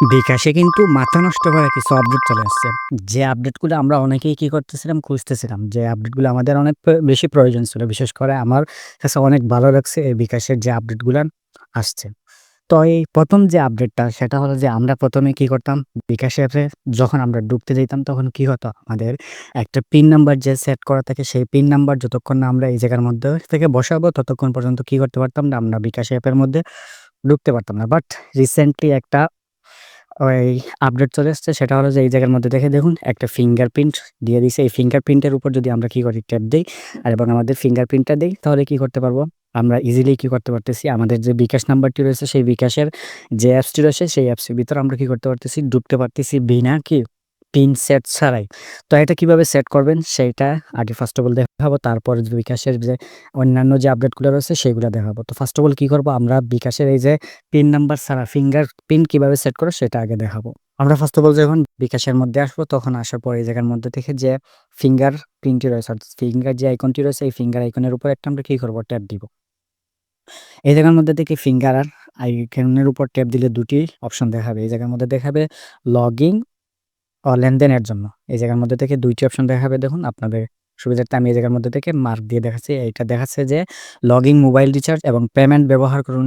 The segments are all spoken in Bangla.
বিকাশে কিন্তু মাথা নষ্ট করা কিছু আপডেট চলে আসছে। যে আপডেটগুলো আমরা অনেকেই কি করতেছিলাম, খুঁজতেছিলাম। যে আপডেটগুলো আমাদের অনেক বেশি প্রয়োজন ছিল। বিশেষ করে আমার কাছে অনেক ভালো লাগছে এই বিকাশের যে আপডেটগুলো আসছে। তো এই প্রথম যে আপডেটটা সেটা হলো যে আমরা ১ম এ কি করতাম, বিকাশ অ্যাপে যখন আমরা ঢুকতে যেতাম তখন কি হতো আমাদের একটা পিন নাম্বার যে সেট করা থাকে, সেই পিন নাম্বার যতক্ষণ না আমরা এই জায়গার মধ্যে থেকে বসাবো, ততক্ষণ পর্যন্ত কি করতে পারতাম না, আমরা বিকাশ অ্যাপের মধ্যে ঢুকতে পারতাম না। বাট রিসেন্টলি একটা ওই আপডেট চলে এসছে সেটা হলো যে এই জায়গার মধ্যে দেখে দেখুন, একটা ফিঙ্গারপ্রিন্ট দিয়ে দিছে। এই ফিঙ্গারপ্রিন্টের উপর যদি আমরা কি করি ট্যাপ দিই আর এবং আমাদের ফিঙ্গারপ্রিন্টটা দিই, তাহলে কি করতে পারব? আমরা ইজিলি কি করতে পারতেছি আমাদের যে বিকাশ নাম্বারটি রয়েছে, সেই বিকাশের যে অ্যাপসটি রয়েছে, সেই অ্যাপসের ভিতরে আমরা কি করতে পারতেছি ডুবতে পারতেছি বিনা কি পিন সেট ছাড়াই। তো এটা কীভাবে সেট করবেন সেইটা আগে ফার্স্ট অফ অল দেখাবো। তারপর বিকাশের যে অন্যান্য যে আপডেটগুলো রয়েছে, সেগুলা দেখাবো। তো ফার্স্ট অফ অল কি করব আমরা বিকাশের এই যে পিন নাম্বার ছাড়া ফিঙ্গার পিন কীভাবে সেট করে সেটা আগে দেখাবো। আমরা ফার্স্ট অফ অল যখন বিকাশের মধ্যে আসব, তখন আসার পর এই জায়গার মধ্যে থেকে যে ফিঙ্গার প্রিন্টটি রয়েছে, অর্থাৎ ফিঙ্গার যে আইকনটি রয়েছে, এই ফিঙ্গার আইকনের উপর একটা আমরা কী করব ট্যাপ দিব। এই জায়গার মধ্যে থেকে ফিঙ্গার আর আইকনের উপর ট্যাপ দিলে দুটি অপশন দেখাবে। এই জায়গার মধ্যে দেখাবে লগইন ও লেনদেনের জন্য। এই জায়গার মধ্যে থেকে ২ টি অপশন দেখাবে দেখুন আপনাদের সুবিধার্থে আমি এই জায়গার মধ্যে থেকে মার্ক দিয়ে দেখাচ্ছি। এইটা দেখাচ্ছে যে লগইন মোবাইল রিচার্জ এবং পেমেন্ট ব্যবহার করুন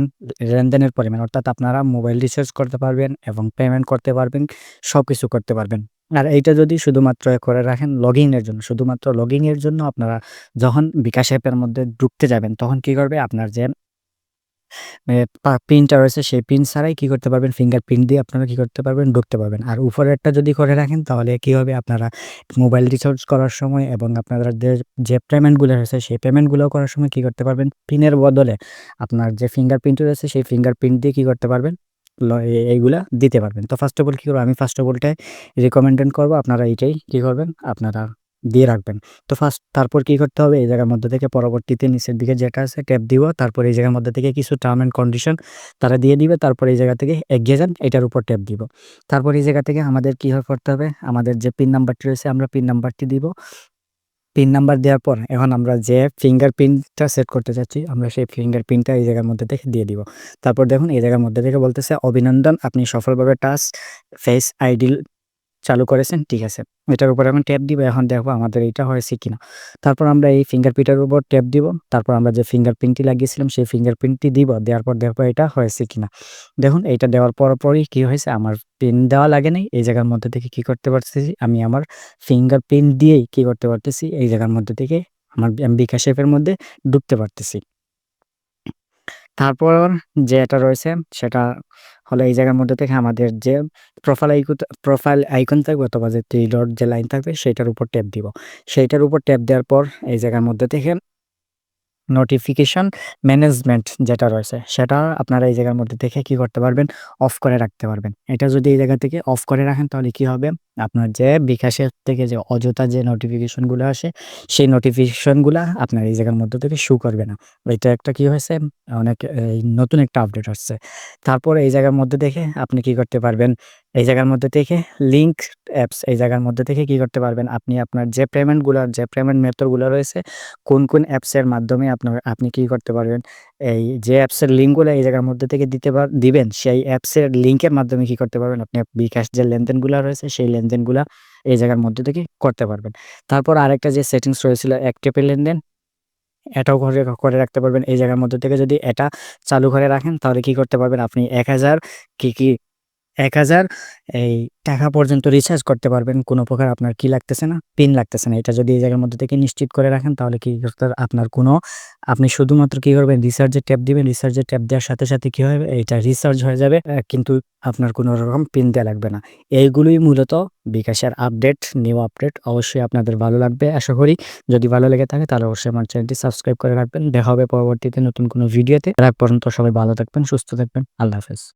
লেনদেনের পরিমাণ। অর্থাৎ আপনারা মোবাইল রিচার্জ করতে পারবেন এবং পেমেন্ট করতে পারবেন, সব কিছু করতে পারবেন। আর এইটা যদি শুধুমাত্র করে রাখেন লগইনের জন্য, শুধুমাত্র লগইনের জন্য আপনারা যখন বিকাশ অ্যাপের মধ্যে ঢুকতে যাবেন তখন কি করবে আপনার যে এ পা পিনটা রয়েছে সেই পিন ছাড়াই কি করতে পারবেন? ফিঙ্গারপ্রিন্ট দিয়ে আপনারা কি করতে পারবেন? ঢুকতে পারবেন। আর উপরেরটা যদি করে রাখেন তাহলে কি হবে? আপনারা মোবাইল রিচার্জ করার সময় এবং আপনারা যে, পেমেন্টগুলো রয়েছে সেই পেমেন্টগুলো করার সময় কি করতে পারবেন? পিনের বদলে আপনার যে ফিঙ্গারপ্রিন্ট রয়েছে সেই ফিঙ্গারপ্রিন্ট দিয়ে কি করতে পারবেন? এইগুলা দিতে পারবেন। তো ফার্স্ট অফ অল কি করব? আমি ফার্স্ট অফ অলটাই রিকমেন্ডেড করব। আপনারা এইটাই কি করবেন? আপনারা দিয়ে রাখবেন। তো ফার্স্ট তারপর কি করতে হবে এই জায়গার মধ্যে থেকে পরবর্তীতে নিচের দিকে যেটা আছে ট্যাপ দিব। তারপর এই জায়গার মধ্যে থেকে কিছু টার্ম অ্যান্ড কন্ডিশন তারা দিয়ে দিবে। তারপর এই জায়গা থেকে এগিয়ে যান, এটার উপর ট্যাপ দিব। তারপর এই জায়গা থেকে আমাদের কি করতে হবে আমাদের যে পিন নাম্বারটি রয়েছে, আমরা পিন নাম্বারটি দিব। পিন নাম্বার দেওয়ার পর এখন আমরা যে ফিঙ্গার প্রিন্টটা সেট করতে চাচ্ছি, আমরা সেই ফিঙ্গার প্রিন্টটা এই জায়গার মধ্যে থেকে দিয়ে দিব। তারপর দেখুন, এই জায়গার মধ্যে থেকে বলতেছে, অভিনন্দন, আপনি সফলভাবে টাচ ফেস আইডি চালু করেছেন, ঠিক আছে। এটার উপরে আমি ট্যাপ দিব, এখন দেখব আমাদের এইটা হয়েছে কিনা। তারপর আমরা এই ফিঙ্গারপ্রিন্টের উপর ট্যাপ দিব। তারপর আমরা যে ফিঙ্গারপ্রিন্টটি লাগিয়েছিলাম, সেই ফিঙ্গারপ্রিন্টটি দিব। দেওয়ার পর দেখব এটা হয়েছে কিনা। দেখুন, এইটা দেওয়ার পরপরই কি হয়েছে, আমার পিন দেওয়া লাগে নাই। এই জায়গার মধ্যে থেকে কি করতে পারতেছি, আমি আমার ফিঙ্গারপ্রিন্ট দিয়েই কি করতে পারতেছি, এই জায়গার মধ্যে থেকে আমার আমি বিকাশ অ্যাপের মধ্যে ঢুকতে পারতেছি। তারপর যেটা রয়েছে, সেটা হলো এই জায়গার মধ্যে থেকে আমাদের যে প্রোফাইল আইকনটা প্রোফাইল আইকন থাকবে অথবা যে 3 ডট যে লাইন থাকবে, সেইটার উপর ট্যাপ দিব। সেইটার উপর ট্যাপ দেওয়ার পর এই জায়গার মধ্যে থেকে নোটিফিকেশন ম্যানেজমেন্ট যেটা রয়েছে, সেটা আপনারা এই জায়গার মধ্যে থেকে কি করতে পারবেন অফ করে রাখতে পারবেন। এটা যদি এই জায়গা থেকে অফ করে রাখেন, তাহলে কি হবে আপনার যে বিকাশের থেকে যে অযথা যে নোটিফিকেশনগুলো আসে সেই নোটিফিকেশনগুলা আপনার এই জায়গার মধ্যে থেকে শো করবে না। এটা একটা কি হয়েছে? অনেক নতুন একটা আপডেট আসছে। তারপরে এই জায়গার মধ্যে থেকে আপনি কি করতে পারবেন? এই জায়গার মধ্যে থেকে লিঙ্ক অ্যাপস এই জায়গার মধ্যে থেকে কি করতে পারবেন? আপনি আপনার যে পেমেন্টগুলা যে পেমেন্ট মেথডগুলো রয়েছে কোন, কোন অ্যাপসের মাধ্যমে আপনার আপনি কি করতে পারবেন? এই যে অ্যাপসের লিঙ্কগুলো এই জায়গার মধ্যে থেকে দিতে দিবেন সেই অ্যাপসের লিঙ্কের মাধ্যমে কি করতে পারবেন? আপনি বিকাশ যে লেনদেনগুলো রয়েছে সেই লেনদেনগুলা এই জায়গার মধ্যে থেকে করতে পারবেন। তারপর আরেকটা যে সেটিংস রয়েছিল এক টেপে লেনদেন এটাও ঘরে করে রাখতে পারবেন। এই জায়গার মধ্যে থেকে যদি এটা চালু করে রাখেন তাহলে কি করতে পারবেন আপনি ১০০০ কি, কি ১০০০ এই টাকা পর্যন্ত রিচার্জ করতে পারবেন। কোনো প্রকার আপনার কি লাগতেছে না পিন লাগতেছে না। এটা যদি এই জায়গার মধ্যে থেকে নিশ্চিত করে রাখেন তাহলে কি আপনার কোনো আপনি শুধুমাত্র কি করবেন রিচার্জে ট্যাপ দিবেন। রিচার্জে ট্যাপ দেওয়ার সাথে, সাথে কি হবে এটা রিচার্জ হয়ে যাবে কিন্তু আপনার কোনো রকম পিন দেওয়া লাগবে না। এইগুলোই মূলত বিকাশের আপডেট, নিউ আপডেট অবশ্যই আপনাদের ভালো লাগবে আশা করি। যদি ভালো লেগে থাকে তাহলে অবশ্যই আমার চ্যানেলটি সাবস্ক্রাইব করে রাখবেন। দেখা হবে পরবর্তীতে নতুন কোনো ভিডিওতে। তার পর্যন্ত সবাই ভালো থাকবেন, সুস্থ থাকবেন। আল্লাহ হাফেজ।